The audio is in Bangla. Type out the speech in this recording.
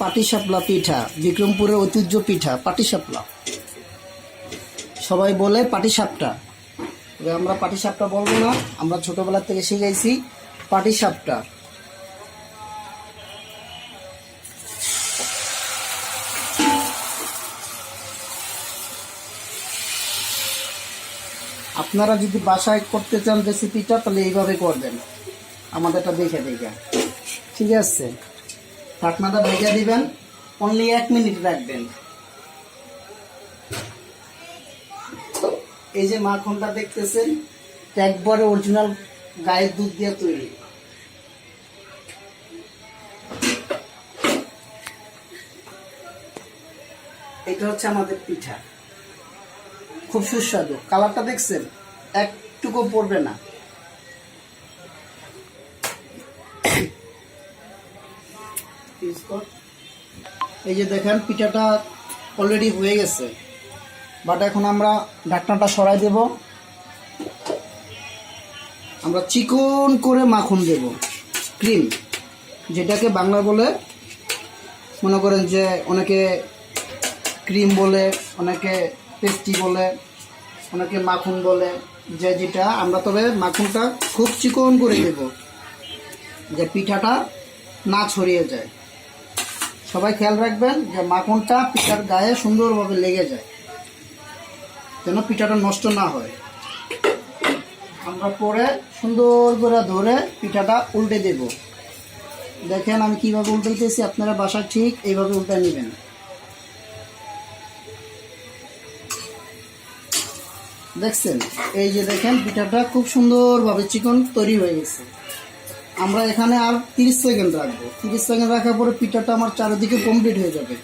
পাটিসাপলা পিঠা, বিক্রমপুরের ঐতিহ্য পিঠা, পাটিসাপলা। সবাই বলে পাটিসাপটা। তবে আমরা পাটিসাপটা বলব না, আমরা ছোটবেলা থেকে শিখেছি পাটিসাপটা। আপনারা যদি বাসায় করতে চান রেসিপিটা তাহলে এইভাবে করবেন। আমাদেরটা দেখে দেখে। ঠিক আছে? ঢাকনাটা ভেজে দিবেন অনলি এক মিনিট রাখবেন। এই যে মাখনটা দেখতেছেন একবারে অরিজিনাল গায়ের দুধ দিয়ে তৈরি। এটা হচ্ছে আমাদের পিঠা। খুব সুস্বাদু। কালারটা দেখছেন? একটুকু পড়বে না। এই যে দেখেন, পিঠাটা অলরেডি হয়ে গেছে। বাট এখন আমরা ঢাকনাটা সরাই দেব। আমরা চিকন করে মাখন দেব। ক্রিম যেটাকে বাংলা বলে, মনে করেন যে অনেকে ক্রিম বলে, অনেকে পেস্টি বলে, অনেকে মাখন বলে, যে যেটা, আমরা তবে মাখনটা খুব চিকন করে দেব। যে পিঠাটা না ছড়িয়ে যায়। সবাই খেয়াল রাখবেন যে মাখনটা পিঠার গায়ে সুন্দরভাবে লেগে যায়, যেন পিঠাটা নষ্ট না হয়। আমরা পরে সুন্দর করে ধরে পিঠাটা উল্টে দেব। দেখেন আমি কীভাবে উল্টাইতেছি, আপনারা বাসায় ঠিক এইভাবে উল্টে নেবেন। দেখছেন? এই যে দেখেন, পিঠাটা খুব সুন্দরভাবে চিকন তৈরি হয়ে গেছে। আমরা এখানে আর তিরিশ সেকেন্ড রাখব। তিরিশ সেকেন্ড রাখার পরে পিঠাটা আমার চারিদিকে কমপ্লিট হয়ে যাবে।